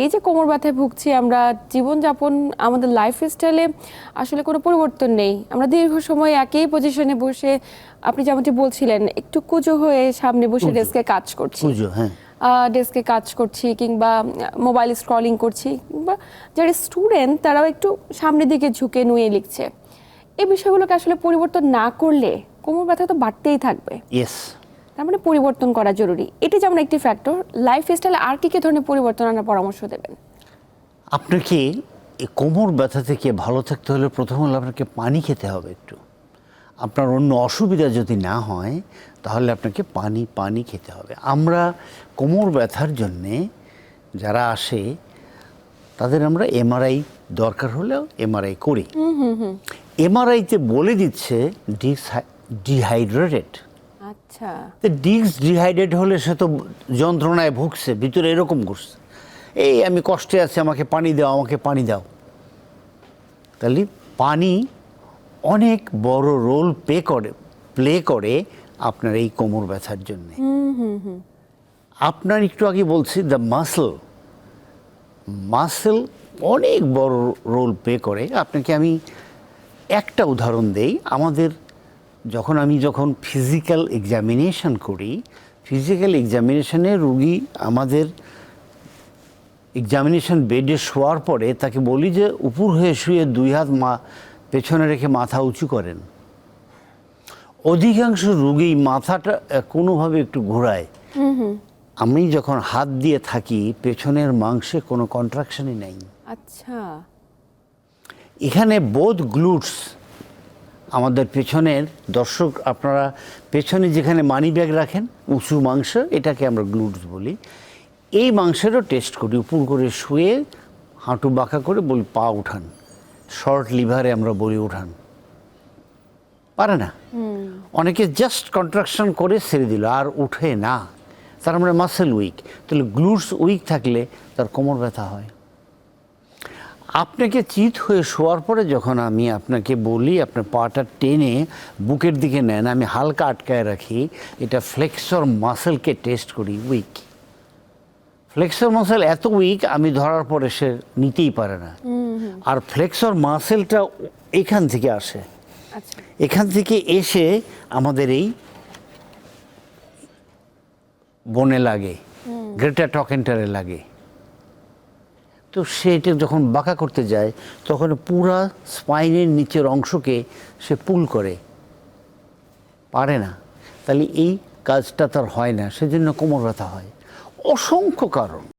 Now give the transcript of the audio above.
এই যে কোমর ব্যথায় ভুগছি আমরা জীবনযাপন আমাদের লাইফ স্টাইলে আসলে কোনো পরিবর্তন নেই। আমরা দীর্ঘ সময় একই পজিশনে বসে আপনি যেমনটি বলছিলেন একটু কুজো হয়ে সামনে বসে ডেস্কে কাজ করছি। পুজো হ্যাঁ। ডেস্কে কাজ করছি কিংবা মোবাইল স্ক্রলিং করছি কিংবা যারা স্টুডেন্ট তারাও একটু সামনের দিকে ঝুঁকে নুয়ে লিখছে। এই বিষয়গুলোকে আসলে পরিবর্তন না করলে কোমর ব্যথা তো বাড়তেই থাকবে। ইয়েস তার মানে পরিবর্তন করা জরুরি। এটি যেমন একটি ফ্যাক্টর লাইফ স্টাইলে আর কি কি ধরনের পরিবর্তন আনার পরামর্শ দেবেন? আপনাকে এই কোমর ব্যথা থেকে ভালো থাকতে হলে প্রথম হলো আপনাকে পানি খেতে হবে একটু? আপনার অন্য অসুবিধা যদি না হয় তাহলে আপনাকে পানি পানি খেতে হবে। আমরা কোমর ব্যথার জন্যে যারা আসে তাদের আমরা এমআরআই দরকার হলেও এমআরআই করি। এমআরআইতে বলে দিচ্ছে ডিহাইড্রেটেড আচ্ছা। ডিক্স ডিহাইড্রেট হলে সে তো যন্ত্রণায় ভুগছে ভিতরে এরকম করছে এই আমি কষ্টে আছি আমাকে পানি দাও আমাকে পানি দাও। তাহলে পানি অনেক বড় রোল পে করে প্লে করে আপনার এই কোমর ব্যথার জন্যে। আপনার একটু আগে বলছি দ্য মাসল মাসেল অনেক বড় রোল প্লে করে। আপনাকে আমি একটা উদাহরণ দেই আমাদের যখন আমি যখন ফিজিক্যাল এক্সামিনেশন করি ফিজিক্যাল এক্সামিনেশনে রুগী আমাদের এক্সামিনেশন বেডে শোয়ার পরে তাকে বলি যে উপর হয়ে শুয়ে দুই হাত মা পেছনে রেখে মাথা উঁচু করেন। অধিকাংশ রুগী মাথাটা কোনোভাবে একটু ঘোরায়। আমি যখন হাত দিয়ে থাকি পেছনের মাংসে কোনো কন্ট্রাকশনই নেই। আচ্ছা। এখানে বোধ গ্লুটস আমাদের পেছনের দর্শক আপনারা পেছনে যেখানে মানি ব্যাগ রাখেন উঁচু মাংস এটাকে আমরা গ্লুটস বলি। এই মাংসেরও টেস্ট করি উপর করে শুয়ে হাঁটু বাঁকা করে বলি পা উঠান। শর্ট লিভারে আমরা বলি উঠান। পারে না? অনেকে জাস্ট কন্ট্রাকশন করে ছেড়ে দিল আর উঠে না। তার মানে মাসেল উইক। তাহলে গ্লুটস উইক থাকলে তার কোমর ব্যথা হয়। আপনাকে চিত হয়ে শোয়ার পরে যখন আমি আপনাকে বলি আপনার পাটা টেনে বুকের দিকে নেন আমি হালকা আটকায় রাখি এটা ফ্লেক্সর মাসেলকে টেস্ট করি উইক ফ্লেক্সর মাসেল এত উইক আমি ধরার পরে সে নিতেই পারে না। আর ফ্লেক্সর মাসেলটা এখান থেকে আসে। আচ্ছা। এখান থেকে এসে আমাদের এই বনে লাগে গ্রেটার টকেন্টারে লাগে। তো সে এটা যখন বাঁকা করতে যায়, তখন পুরা স্পাইনের নিচের অংশকে সে পুল করে। পারে না। তাহলে এই কাজটা তার হয় না, সেজন্য কোমর ব্যথা হয়। অসংখ্য কারণ।